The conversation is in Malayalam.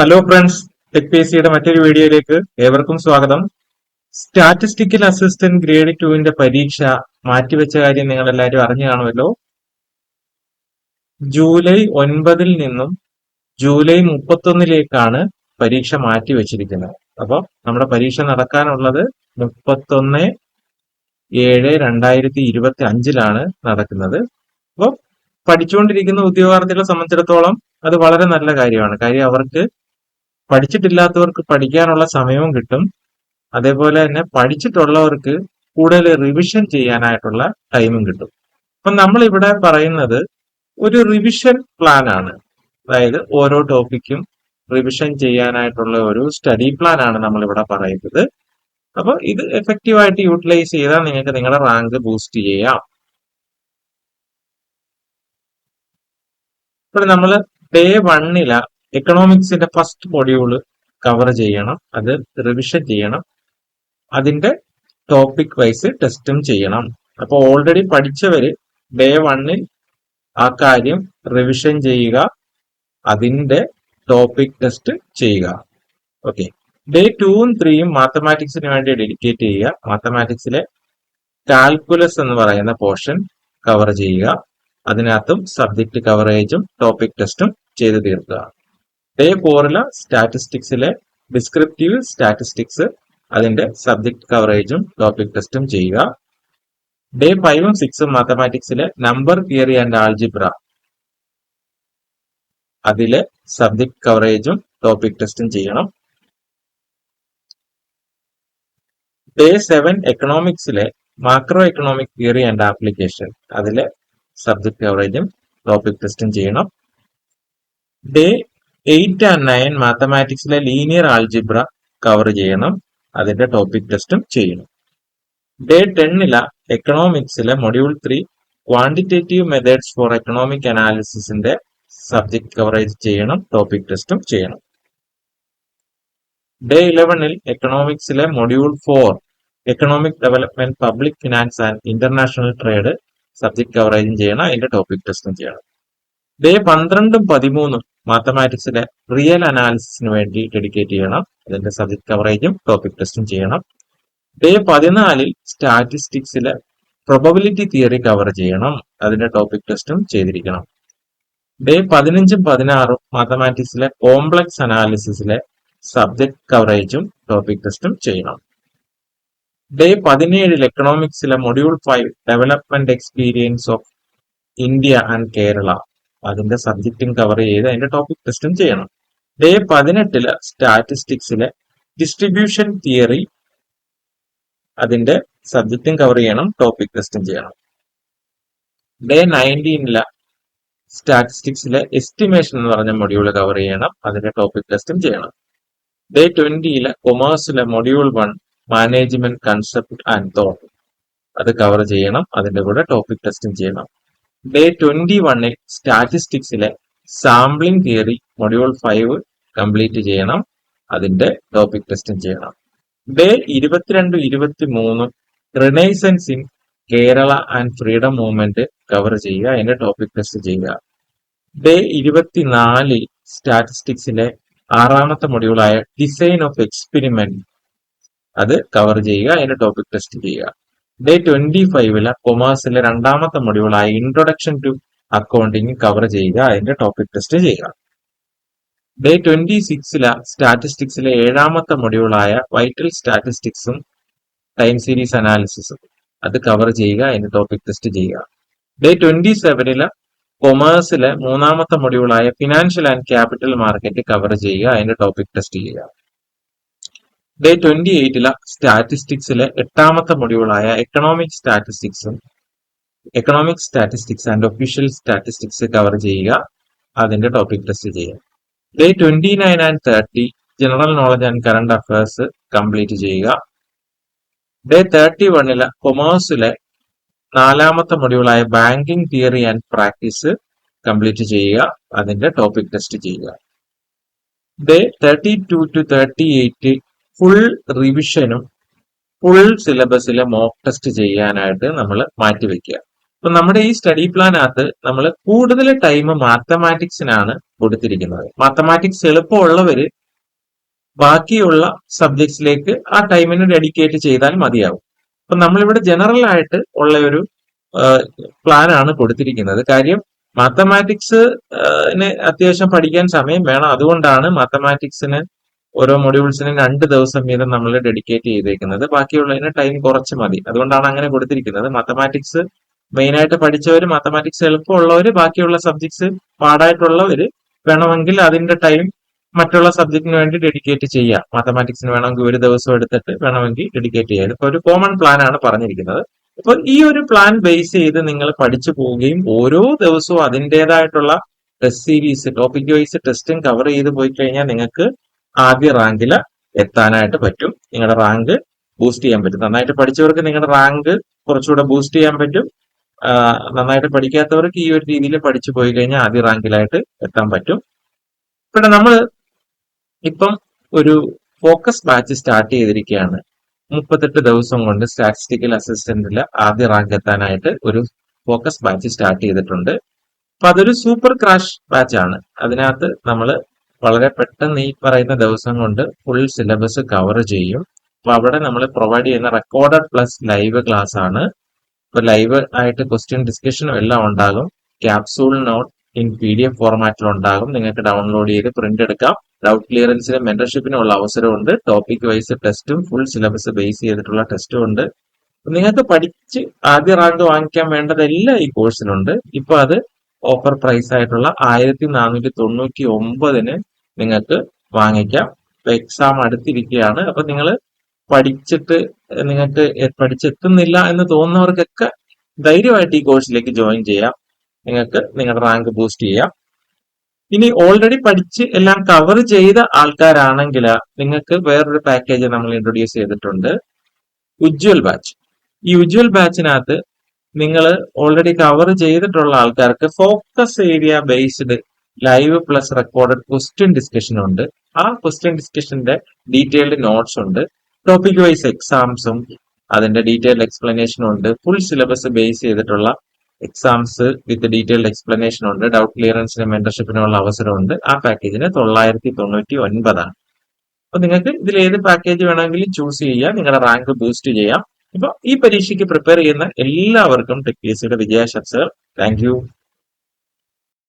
ഹലോ ഫ്രണ്ട്സ് ടെക് പി സിയുടെ മറ്റൊരു വീഡിയോയിലേക്ക് ഏവർക്കും സ്വാഗതം. സ്റ്റാറ്റിസ്റ്റിക്കൽ അസിസ്റ്റന്റ് ഗ്രേഡ് ടുവിന്റെ പരീക്ഷ മാറ്റിവെച്ച കാര്യം നിങ്ങൾ എല്ലാവരും അറിഞ്ഞു കാണുമല്ലോ. ജൂലൈ ഒൻപതിൽ നിന്നും ജൂലൈ മുപ്പത്തൊന്നിലേക്കാണ് പരീക്ഷ മാറ്റിവെച്ചിരിക്കുന്നത്. അപ്പോൾ നമ്മുടെ പരീക്ഷ നടക്കാനുള്ളത് മുപ്പത്തൊന്ന് ഏഴ് രണ്ടായിരത്തി ഇരുപത്തി അഞ്ചിലാണ് നടക്കുന്നത്. അപ്പോൾ പഠിച്ചുകൊണ്ടിരിക്കുന്ന ഉദ്യോഗാർത്ഥികളെ സംബന്ധിച്ചിടത്തോളം അത് വളരെ നല്ല കാര്യമാണ്. കാര്യം അവർക്ക് പഠിച്ചിട്ടില്ലാത്തവർക്ക് പഠിക്കാനുള്ള സമയവും കിട്ടും. അതേപോലെ തന്നെ പഠിച്ചിട്ടുള്ളവർക്ക് കൂടുതൽ റിവിഷൻ ചെയ്യാനായിട്ടുള്ള ടൈമും കിട്ടും. അപ്പം നമ്മൾ ഇവിടെ പറയുന്നത് ഒരു റിവിഷൻ പ്ലാൻ ആണ്. അതായത് ഓരോ ടോപ്പിക്കും റിവിഷൻ ചെയ്യാനായിട്ടുള്ള ഒരു സ്റ്റഡി പ്ലാൻ ആണ് നമ്മൾ ഇവിടെ പറയുന്നത്. അപ്പോൾ ഇത് എഫക്റ്റീവായിട്ട് യൂട്ടിലൈസ് ചെയ്താൽ നിങ്ങൾക്ക് നിങ്ങളുടെ റാങ്ക് ബൂസ്റ്റ് ചെയ്യാം. ഇപ്പോൾ നമ്മൾ ഡേ വണ്ണില എക്കണോമിക്സിന്റെ ഫസ്റ്റ് മൊഡ്യൂൾ കവർ ചെയ്യണം അത് റിവിഷൻ ചെയ്യണം. അതിന്റെ ടോപ്പിക് വൈസ് ടെസ്റ്റും ചെയ്യണം. അപ്പോൾ ഓൾറെഡി പഠിച്ചവര് ഡേ വണ്ണിൽ ആ കാര്യം റിവിഷൻ ചെയ്യുക അതിന്റെ ടോപ്പിക് ടെസ്റ്റ് ചെയ്യുക. ഓക്കെ ഡേ ടൂവും ത്രീയും മാത്തമാറ്റിക്സിന് വേണ്ടി ഡെഡിക്കേറ്റ് ചെയ്യുക. മാത്തമാറ്റിക്സിലെ കാൽക്കുലസ് എന്ന് പറയുന്ന പോർഷൻ കവർ ചെയ്യുക. അതിനകത്തും സബ്ജക്ട് കവറേജും ടോപ്പിക് ടെസ്റ്റും ചെയ്തു തീർക്കുക. ഡേ ഫോറിൽ സ്റ്റാറ്റിസ്റ്റിക്സിലെ ഡിസ്ക്രിപ്റ്റീവ് സ്റ്റാറ്റിസ്റ്റിക്സ് അതിന്റെ സബ്ജക്ട് കവറേജും ടോപ്പിക് ടെസ്റ്റും ചെയ്യുക. ഡേ ഫൈവും സിക്സും മാത്തമാറ്റിക്സിലെ നമ്പർ തിയറി ആൻഡ് ആൾജിബ്ര അതിലെ സബ്ജക്ട് കവറേജും ടോപ്പിക് ടെസ്റ്റും ചെയ്യണം. Day seven എക്കണോമിക്സിലെ macro economic theory and application അതിലെ സബ്ജക്ട് കവറേജും ടോപ്പിക് ടെസ്റ്റും ചെയ്യണം. ഡേ എയ്റ്റ് ആൻഡ് നയൻ മാത്തമാറ്റിക്സിലെ ലീനിയർ ആൾജിബ്ര കവർ ചെയ്യണം. അതിന്റെ ടോപ്പിക് ടെസ്റ്റും ചെയ്യണം. ഡേ ടെന്നില എക്കണോമിക്സിലെ module three quantitative methods for economic അനാലിസിസിന്റെ subject coverage ചെയ്യണം ടോപ്പിക് ടെസ്റ്റും ചെയ്യണം. ഡേ ഇലവനിൽ എക്കണോമിക്സിലെ module four economic development public finance and international trade subject കവറേജും ചെയ്യണം അതിന്റെ ടോപ്പിക് ടെസ്റ്റും ചെയ്യണം. ഡേ പന്ത്രണ്ടും പതിമൂന്നും മാത്തമാറ്റിക്സിലെ റിയൽ അനാലിസിസിന് വേണ്ടി ഡെഡിക്കേറ്റ് ചെയ്യണം. അതിന്റെ സബ്ജക്ട് കവറേജും ടോപ്പിക് ടെസ്റ്റും ചെയ്യണം. ഡേ പതിനാലിൽ സ്റ്റാറ്റിസ്റ്റിക്സിലെ പ്രൊബബിലിറ്റി തിയറി കവർ ചെയ്യണം. അതിന്റെ ടോപ്പിക് ടെസ്റ്റും ചെയ്തിരിക്കണം. ഡേ പതിനഞ്ചും പതിനാറും മാത്തമാറ്റിക്സിലെ കോംപ്ലക്സ് അനാലിസിസിലെ സബ്ജക്ട് കവറേജും ടോപ്പിക് ടെസ്റ്റും ചെയ്യണം. ഡേ പതിനേഴിൽ എക്കണോമിക്സിലെ module five development experience of India and Kerala അതിന്റെ സബ്ജക്റ്റും കവർ ചെയ്ത് അതിന്റെ ടോപ്പിക് ടെസ്റ്റും ചെയ്യണം. ഡേ പതിനെട്ടിൽ സ്റ്റാറ്റിസ്റ്റിക്സിലെ ഡിസ്ട്രിബ്യൂഷൻ തിയറി അതിന്റെ സബ്ജക്റ്റും കവർ ചെയ്യണം ടോപ്പിക് ടെസ്റ്റും ചെയ്യണം. ഡേ നയന്റീനിൽ സ്റ്റാറ്റിസ്റ്റിക്സിലെ എസ്റ്റിമേഷൻ എന്ന് പറഞ്ഞ മൊഡ്യൂൾ കവർ ചെയ്യണം അതിന്റെ ടോപ്പിക് ടെസ്റ്റും ചെയ്യണം. ഡേ ട്വന്റിയിൽ കൊമേഴ്സിലെ module one management concept and thought അത് കവർ ചെയ്യണം അതിന്റെ കൂടെ ടോപ്പിക് ടെസ്റ്റും ചെയ്യണം. ഡേ ട്വന്റി വണ്ണിൽ സ്റ്റാറ്റിസ്റ്റിക്സിലെ sampling theory module five complete ചെയ്യണം. അതിന്റെ ടോപ്പിക് ടെസ്റ്റും ചെയ്യണം. ഡേ ഇരുപത്തിരണ്ട് ഇരുപത്തി മൂന്ന് renaissance in Kerala and freedom movement cover ചെയ്യുക. അതിന്റെ ടോപ്പിക് ടെസ്റ്റ് ചെയ്യുക. ഡേ ഇരുപത്തിനാലിൽ സ്റ്റാറ്റിസ്റ്റിക്സിലെ ആറാമത്തെ മൊഡ്യൂളായ ഡിസൈൻ ഓഫ് എക്സ്പെരിമെന്റ് അത് കവർ ചെയ്യുക. അതിന്റെ ടോപ്പിക് ടെസ്റ്റ് ചെയ്യുക. ഡേ ട്വന്റി ഫൈവിൽ കൊമേഴ്സിലെ രണ്ടാമത്തെ മൊഡ്യൂളായ ഇൻട്രൊഡക്ഷൻ ടു അക്കൗണ്ടിങ് കവർ ചെയ്യുക അതിന്റെ ടോപ്പിക് ടെസ്റ്റ് ചെയ്യുക. ഡേ ട്വന്റി സിക്സിൽ സ്റ്റാറ്റിസ്റ്റിക്സിലെ ഏഴാമത്തെ മൊഡ്യൂളായ വൈറ്റൽ സ്റ്റാറ്റിസ്റ്റിക്സും ടൈം സീരീസ് അനാലിസിസും അത് കവർ ചെയ്യുക അതിന്റെ ടോപ്പിക് ടെസ്റ്റ് ചെയ്യുക. ഡേ ട്വന്റി സെവനിൽ കൊമേഴ്സിലെ മൂന്നാമത്തെ മൊഡ്യൂളായ financial and capital market cover ചെയ്യുക അതിന്റെ ടോപ്പിക് ടെസ്റ്റ് ചെയ്യുക. ഡേ ട്വന്റി എയ്റ്റിലെ സ്റ്റാറ്റിസ്റ്റിക്സിലെ എട്ടാമത്തെ മൊഡ്യൂളായ economic സ്റ്റാറ്റിസ്റ്റിക്സും economic statistics and official statistics cover ചെയ്യുക. അതിന്റെ ടോപ്പിക് ടെസ്റ്റ് ചെയ്യുക. Day twenty nine and thirty general knowledge and current affairs complete ചെയ്യുക ഡേ തേർട്ടി വണ്ണിലെ കൊമേഴ്സിലെ നാലാമത്തെ മൊഡ്യൂളായ banking theory and practice complete ചെയ്യുക. അതിന്റെ ടോപ്പിക് ടെസ്റ്റ് ചെയ്യുക. Day thirty two to thirty eight full റിവിഷനും full സിലബസിലെ മോക്ക് ടെസ്റ്റ് ചെയ്യാനായിട്ട് നമ്മൾ മാറ്റിവെക്കുക അപ്പൊ നമ്മുടെ ഈ സ്റ്റഡി പ്ലാനകത്ത് നമ്മൾ കൂടുതൽ ടൈം മാത്തമാറ്റിക്സിനാണ് കൊടുത്തിരിക്കുന്നത്. മാത്തമാറ്റിക്സ് എളുപ്പമുള്ളവര് ബാക്കിയുള്ള സബ്ജക്ട്സിലേക്ക് ആ ടൈമിന് ഡെഡിക്കേറ്റ് ചെയ്താൽ മതിയാവും. അപ്പൊ നമ്മളിവിടെ ജനറൽ ആയിട്ട് ഉള്ള ഒരു പ്ലാനാണ് കൊടുത്തിരിക്കുന്നത്. കാര്യം മാത്തമാറ്റിക്സ് അത്യാവശ്യം പഠിക്കാൻ സമയം വേണം. അതുകൊണ്ടാണ് മാത്തമാറ്റിക്സിന് ഓരോ മൊഡ്യൂൾസിനും രണ്ട് ദിവസം വീതം നമ്മൾ ഡെഡിക്കേറ്റ് ചെയ്തേക്കുന്നത്. ബാക്കിയുള്ളതിന് ടൈം കുറച്ച് മതി. അതുകൊണ്ടാണ് അങ്ങനെ കൊടുത്തിരിക്കുന്നത്. മാത്തമാറ്റിക്സ് മെയിനായിട്ട് പഠിച്ചവർ മാത്തമാറ്റിക്സ് എളുപ്പമുള്ളവർ ബാക്കിയുള്ള സബ്ജക്ട്സ് പാടായിട്ടുള്ളവർ വേണമെങ്കിൽ അതിന്റെ ടൈം മറ്റുള്ള സബ്ജക്റ്റിന് വേണ്ടി ഡെഡിക്കേറ്റ് ചെയ്യാം. മാത്തമാറ്റിക്സിന് വേണമെങ്കിൽ ഒരു ദിവസം എടുത്തിട്ട് വേണമെങ്കിൽ ഡെഡിക്കേറ്റ് ചെയ്യാം. ഇപ്പൊ ഒരു കോമൺ പ്ലാൻ ആണ് പറഞ്ഞിരിക്കുന്നത്. അപ്പൊ ഈ ഒരു പ്ലാൻ ബേസ് ചെയ്ത് നിങ്ങൾ പഠിച്ചു പോവുകയും ഓരോ ദിവസവും അതിന്റെതായിട്ടുള്ള ടെസ്റ്റ് സീരീസ് ടോപ്പിക് വൈസ് ടെസ്റ്റും കവർ ചെയ്ത് പോയി കഴിഞ്ഞാൽ നിങ്ങൾക്ക് ആദ്യ റാങ്കിൽ എത്താനായിട്ട് പറ്റും. നിങ്ങളുടെ റാങ്ക് ബൂസ്റ്റ് ചെയ്യാൻ പറ്റും. നന്നായിട്ട് പഠിച്ചവർക്ക് നിങ്ങളുടെ റാങ്ക് കുറച്ചുകൂടെ ബൂസ്റ്റ് ചെയ്യാൻ പറ്റും. നന്നായിട്ട് പഠിക്കാത്തവർക്ക് ഈ ഒരു രീതിയിൽ പഠിച്ചു പോയി കഴിഞ്ഞാൽ ആദ്യ റാങ്കിലായിട്ട് എത്താൻ പറ്റും. ഇവിടെ നമ്മൾ ഇപ്പം ഒരു ഫോക്കസ് ബാച്ച് സ്റ്റാർട്ട് ചെയ്തിരിക്കുകയാണ് മുപ്പത്തെട്ട് ദിവസം കൊണ്ട് സ്റ്റാറ്റിസ്റ്റിക്കൽ അസിസ്റ്റന്റിൽ ആദ്യ റാങ്ക് എത്താനായിട്ട് ഒരു ഫോക്കസ് ബാച്ച് സ്റ്റാർട്ട് ചെയ്തിട്ടുണ്ട്. അപ്പൊ അതൊരു സൂപ്പർ ക്രാഷ് ബാച്ച് ആണ്. അതിനകത്ത് നമ്മൾ വളരെ പെട്ടെന്ന് ഈ പറയുന്ന ദിവസം കൊണ്ട് ഫുൾ സിലബസ് കവർ ചെയ്യും. അപ്പൊ അവിടെ നമ്മൾ പ്രൊവൈഡ് ചെയ്യുന്ന റെക്കോർഡഡ് പ്ലസ് ലൈവ് ക്ലാസ് ആണ്. ഇപ്പൊ ലൈവ് ആയിട്ട് ക്വസ്റ്റ്യൻ ഡിസ്കഷനും എല്ലാം ഉണ്ടാകും. Capsule note in P D F ഫോർമാറ്റിൽ ഉണ്ടാകും. നിങ്ങൾക്ക് ഡൗൺലോഡ് ചെയ്ത് പ്രിന്റ് എടുക്കാം. ഡൗട്ട് ക്ലിയറൻസിനും മെന്റർഷിപ്പിനും ഉള്ള അവസരമുണ്ട്. ടോപ്പിക് വൈസ് ടെസ്റ്റും ഫുൾ സിലബസ് ബേസ് ചെയ്തിട്ടുള്ള ടെസ്റ്റും ഉണ്ട്. നിങ്ങൾക്ക് പഠിച്ച് ആദ്യ റാങ്ക് വാങ്ങിക്കാൻ വേണ്ടതെല്ലാം ഈ കോഴ്സിലുണ്ട് ഇപ്പൊ അത് ഓഫർ പ്രൈസ് ആയിട്ടുള്ള ആയിരത്തി നാനൂറ്റി തൊണ്ണൂറ്റി ഒമ്പതിന് നിങ്ങൾക്ക് വാങ്ങിക്കാം. എക്സാം അടുത്തിരിക്കുകയാണ്. അപ്പൊ നിങ്ങൾ പഠിച്ചിട്ട് നിങ്ങൾക്ക് പഠിച്ചെത്തുന്നില്ല എന്ന് തോന്നുന്നവർക്കൊക്കെ ധൈര്യമായിട്ട് ഈ കോഴ്സിലേക്ക് ജോയിൻ ചെയ്യാം. നിങ്ങൾക്ക് നിങ്ങളുടെ റാങ്ക് ബൂസ്റ്റ് ചെയ്യാം. ഇനി ഓൾറെഡി പഠിച്ച് എല്ലാം കവർ ചെയ്ത ആൾക്കാരാണെങ്കിൽ നിങ്ങൾക്ക് വേറൊരു പാക്കേജ് നമ്മൾ ഇൻട്രൊഡ്യൂസ് ചെയ്തിട്ടുണ്ട്. ഉജ്വൽ ബാച്ച് ഈ ഉജ്വൽ ബാച്ചിനകത്ത് നിങ്ങൾ ഓൾറെഡി കവർ ചെയ്തിട്ടുള്ള ആൾക്കാർക്ക് focus area based live plus recorded question discussion ഉണ്ട്. ആ ക്വസ്റ്റ്യൻ ഡിസ്കഷന്റെ ഡീറ്റെയിൽഡ് നോട്ട്സ് ഉണ്ട്. ടോപ്പിക് വൈസ് എക്സാംസും അതിന്റെ ഡീറ്റെയിൽഡ് എക്സ്പ്ലനേഷൻ ഉണ്ട്. ഫുൾ സിലബസ് ബേസ് ചെയ്തിട്ടുള്ള എക്സാംസ് വിത്ത് ഡീറ്റെയിൽഡ് എക്സ്പ്ലനേഷൻ ഉണ്ട്. ഡൗട്ട് ക്ലിയറൻസിന് മെന്റർഷിപ്പിനുള്ള അവസരമുണ്ട് ആ പാക്കേജിന് തൊള്ളായിരത്തി തൊണ്ണൂറ്റി ഒൻപതാണ് അപ്പൊ നിങ്ങൾക്ക് ഇതിൽ ഏത് പാക്കേജ് വേണമെങ്കിലും ചൂസ് ചെയ്യാം. നിങ്ങളുടെ റാങ്ക് ബൂസ്റ്റ് ചെയ്യാം. ഇപ്പൊ ഈ പരീക്ഷയ്ക്ക് പ്രിപ്പയർ ചെയ്യുന്ന എല്ലാവർക്കും ടെക് വിജയാശംസകൾ. താങ്ക്